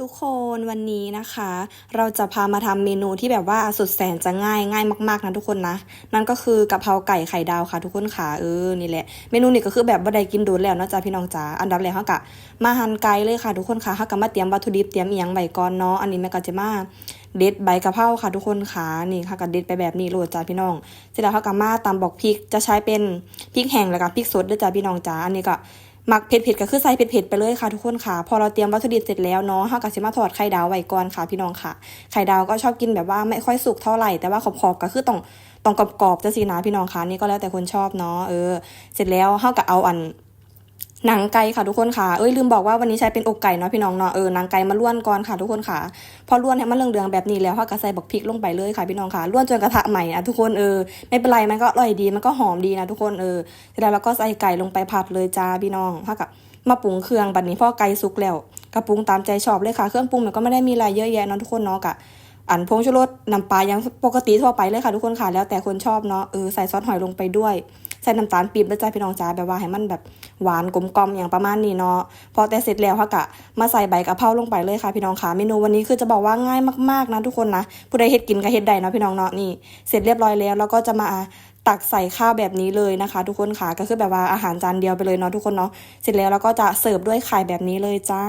ทุกคนวันนี้นะคะ เราจะพามาทำเมนูที่แบบว่าสุดแสนจะง่ายง่ายมากๆนะทุกคนนะ นั่นก็คือกะเพราไก่ไข่ดาวค่ะ ทุกคนค่ะเออนี่แหละเมนูนี้ก็คือแบบบ่ได้กินโดนแล้วเนาะจ้าพี่น้องจ๋าอันดับแรกเฮากะมาหั่นไก่เลยค่ะ ทุกคนค่ะเฮากะมาเตรียมวัตถุดิบเตรียมอีหยังไว้ก่อนเนาะอันนี้แม่ก็จะมาเด็ดใบกะเพราค่ะทุกคนค่ะนี่ค่ะก็เด็ดไปแบบนี้โหลดจ้าพี่น้องเสร็จแล้วเฮากะมาตำบอกพริกจะใช้เป็นพริกแห้งแล้วก็พริกสดด้วยจ้าพี่น้องจ๋าอันนี้ก็ หมักเผ็ดๆก็คือใส่เผ็ดๆไปเลยค่ะทุกคนค่ะ พอเราเตรียมวัตถุดิบเสร็จแล้วเนาะเฮากะสิมาถอดไข่ดาวไว้ก่อนค่ะพี่น้องค่ะ ไข่ดาวก็ชอบกินแบบว่าไม่ค่อยสุกเท่าไหร่ แต่ว่าขอบๆก็คือต้องต้องกรอบๆจะสินะพี่น้องค่ะนี่ก็แล้วแต่คนชอบเนาะเออ เสร็จแล้วเฮากะเอาอัน หนังไก่ค่ะทุกคนค่ะ เอ้ยลืมบอกว่าวันนี้ใช้เป็นอกไก่เนาะพี่น้องเนาะ เออหนังไก่มาล้วนก่อนค่ะทุกคนค่ะ พอล้วนให้มันเหลืองๆแบบนี้แล้วเขาก็ใส่บักพริกลงไปเลยค่ะพี่น้องค่ะล้วนจนกระทะใหม่อะทุกคนเออไม่เป็นไรมันก็อร่อยดีมันก็หอมดีนะทุกคนเออเสร็จแล้วเราก็ใส่ไก่ลงไปผัดเลยจ้าพี่น้องเขากับมาปรุงเครื่องบัดนี้พ่อไก่สุกแล้วก็ปรุงตามใจชอบเลยค่ะเครื่องปรุงมันก็ไม่ได้มีอะไรเยอะแยะเนาะทุกคนเนาะกะอันพงชูรสน้ำปลายังปกติทั่วไปเลยค่ะทุกคนค่ะแล้วแต่คนชอบเนาะเออใส่ซอสหอยลงไปด้วย ใส่น้ำตาลปี๊บแล้วจ้าพี่น้องจ้าแบบว่าให้มันแบบหวานกลมกล่อมอย่างประมาณนี้เนาะพอแต่เสร็จแล้วค่ะกะมาใส่ใบกะเพราลงไปเลยค่ะพี่น้องค่ะเมนูวันนี้คือจะบอกว่าง่ายมากๆนะทุกคนนะผู้ใดเฮ็ดกินก็เฮ็ดได้เนาะพี่น้องเนาะนี่เสร็จเรียบร้อยแล้วแล้วก็จะมาตักใส่ข้าวแบบนี้เลยนะคะ ทุกคนค่ะก็คือแบบว่าอาหารจานเดียวไปเลยเนาะทุกคนเนาะเสร็จแล้วเราก็จะเสิร์ฟด้วยไข่แบบนี้เลยจ้า